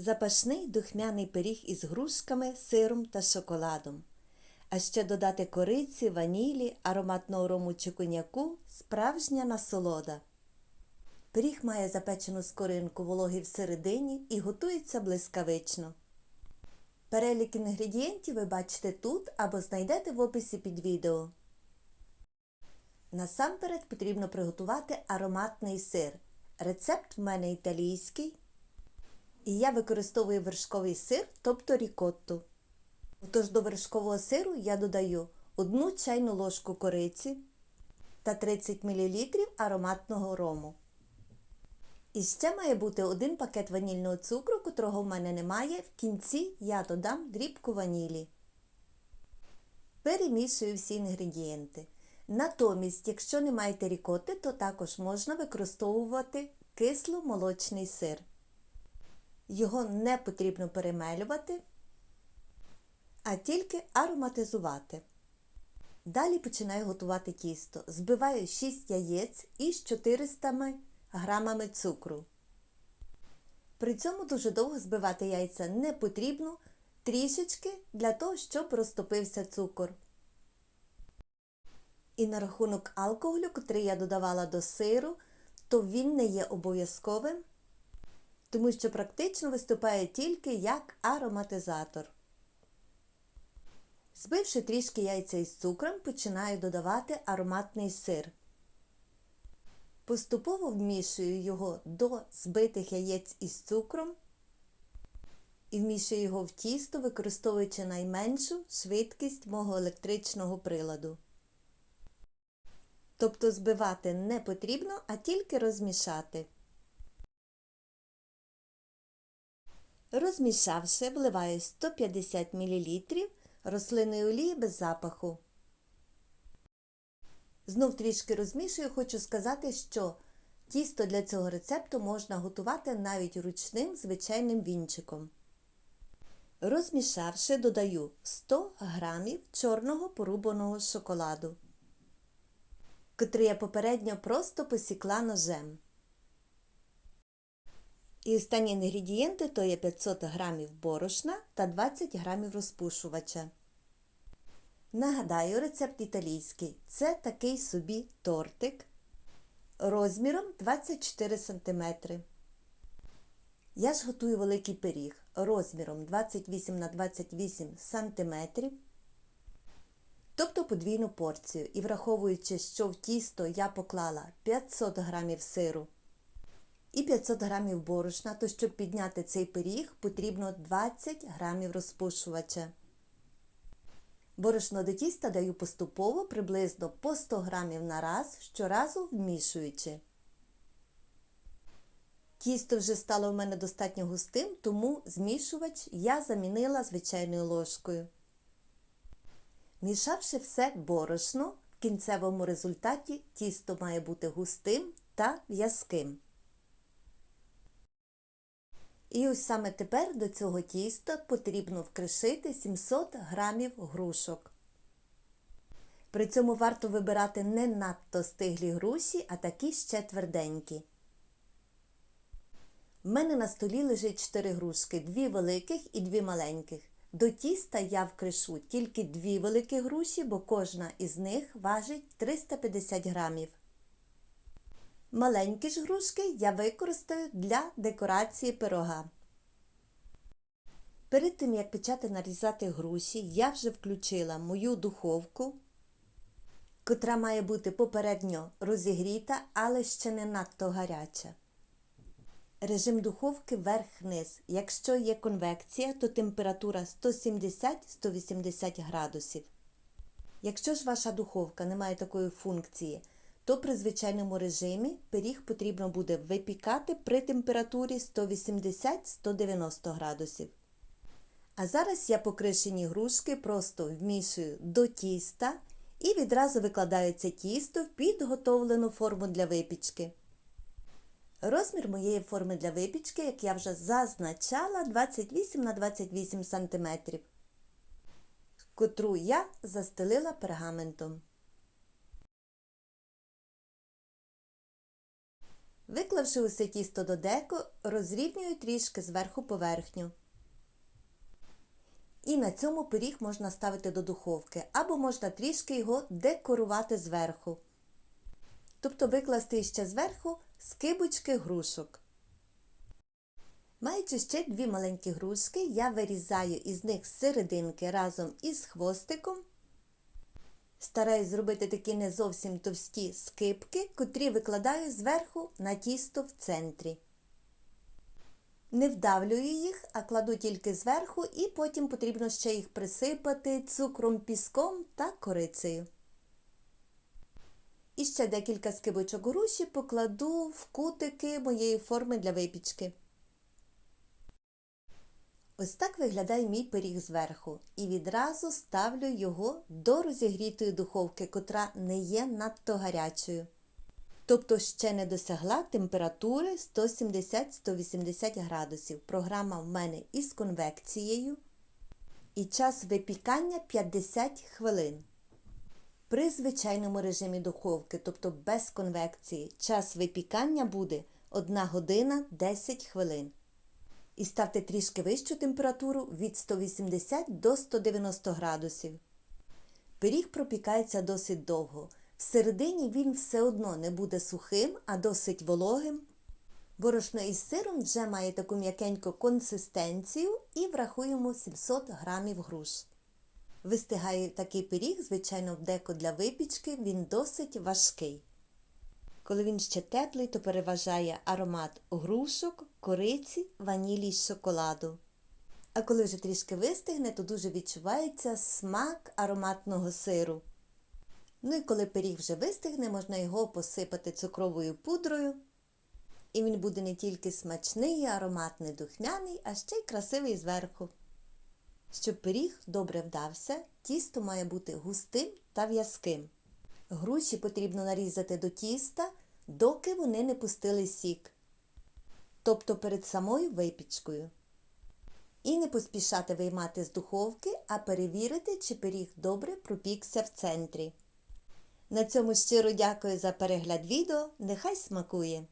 Запашний духмяний пиріг із грушками, сиром та шоколадом. А ще додати кориці, ванілі, ароматного рому чи коньяку – справжня насолода. Пиріг має запечену скоринку вологи всередині і готується блискавично. Перелік інгредієнтів ви бачите тут або знайдете в описі під відео. Насамперед потрібно приготувати ароматний сир. Рецепт в мене італійський. І я використовую вершковий сир, тобто рікотту. Тож до вершкового сиру я додаю 1 чайну ложку кориці та 30 мл ароматного рому. І ще має бути один пакет ванільного цукру, котрого в мене немає. В кінці я додам дрібку ванілі. Перемішую всі інгредієнти. Натомість, якщо не маєте рікоти, то також можна використовувати кисло-молочний сир. Його не потрібно перемелювати, а тільки ароматизувати. Далі починаю готувати тісто. Збиваю 6 яєць із 400 грамами цукру. При цьому дуже довго збивати яйця не потрібно, трішечки для того, щоб розтопився цукор. І на рахунок алкоголю, котрий я додавала до сиру, то він не є обов'язковим, тому що практично виступає тільки як ароматизатор. Збивши трішки яйця із цукром, починаю додавати ароматний сир. Поступово вмішую його до збитих яєць із цукром і вмішую його в тісто, використовуючи найменшу швидкість мого електричного приладу. Тобто збивати не потрібно, а тільки розмішати. Розмішавши, вливаю 150 мл рослинної олії без запаху. Знов трішки розмішую, хочу сказати, що тісто для цього рецепту можна готувати навіть ручним звичайним вінчиком. Розмішавши, додаю 100 г чорного порубаного шоколаду, котрий я попередньо просто посікла ножем. І останні інгредієнти то є 500 г борошна та 20 г розпушувача. Нагадаю, рецепт італійський. Це такий собі тортик розміром 24 см. Я ж готую великий пиріг розміром 28 на 28 см, тобто подвійну порцію. І враховуючи, що в тісто я поклала 500 г сиру і 500 г борошна, то щоб підняти цей пиріг, потрібно 20 г розпушувача. Борошно до тіста даю поступово приблизно по 100 грамів на раз, щоразу вмішуючи. Тісто вже стало в мене достатньо густим, тому змішувач я замінила звичайною ложкою. Мішавши все борошно, в кінцевому результаті тісто має бути густим та в'язким. І ось саме тепер до цього тіста потрібно вкришити 700 грамів грушок. При цьому варто вибирати не надто стиглі груші, а такі ще тверденькі. У мене на столі лежить 4 грушки, 2 великих і 2 маленьких. До тіста я вкришу тільки 2 великі груші, бо кожна із них важить 350 грамів. Маленькі ж грушки я використаю для декорації пирога. Перед тим, як почати нарізати груші, я вже включила мою духовку, котра має бути попередньо розігріта, але ще не надто гаряча. Режим духовки верх-низ. Якщо є конвекція, то температура 170-180 градусів. Якщо ж ваша духовка не має такої функції, то при звичайному режимі пиріг потрібно буде випікати при температурі 180-190 градусів. А зараз я покришені грушки просто вмішую до тіста і відразу викладаю це тісто в підготовлену форму для випічки. Розмір моєї форми для випічки, як я вже зазначала, 28 на 28 см, котру я застелила пергаментом. Виклавши усе тісто до деко, розрівнюю трішки зверху поверхню. І на цьому пиріг можна ставити до духовки, або можна трішки його декорувати зверху. Тобто викласти ще зверху скибочки грушок. Маючи ще дві маленькі грушки, я вирізаю із них серединки разом із хвостиком. Стараюсь зробити такі не зовсім товсті скибки, котрі викладаю зверху на тісто в центрі. Не вдавлюю їх, а кладу тільки зверху, і потім потрібно ще їх присипати цукром, піском та корицею. І ще декілька скибочок груші покладу в кутики моєї форми для випічки. Ось так виглядає мій пиріг зверху. І відразу ставлю його до розігрітої духовки, котра не є надто гарячою. Тобто ще не досягла температури 170-180 градусів. Програма в мене із конвекцією. І час випікання 50 хвилин. При звичайному режимі духовки, тобто без конвекції, час випікання буде 1 година 10 хвилин. І ставте трішки вищу температуру від 180 до 190 градусів. Пиріг пропікається досить довго. Всередині він все одно не буде сухим, а досить вологим. Борошно із сиром вже має таку м'якеньку консистенцію і врахуємо 700 грамів груш. Вистигає такий пиріг, звичайно, в деко для випічки, він досить важкий. Коли він ще теплий, то переважає аромат грушок, кориці, ванілі й шоколаду. А коли вже трішки вистигне, то дуже відчувається смак ароматного сиру. Ну і коли пиріг вже вистигне, можна його посипати цукровою пудрою. І він буде не тільки смачний, ароматний, духмяний, а ще й красивий зверху. Щоб пиріг добре вдався, тісто має бути густим та в'язким. Груші потрібно нарізати до тіста, доки вони не пустили сік, тобто перед самою випічкою. І не поспішати виймати з духовки, а перевірити, чи пиріг добре пропікся в центрі. На цьому щиро дякую за перегляд відео. Нехай смакує!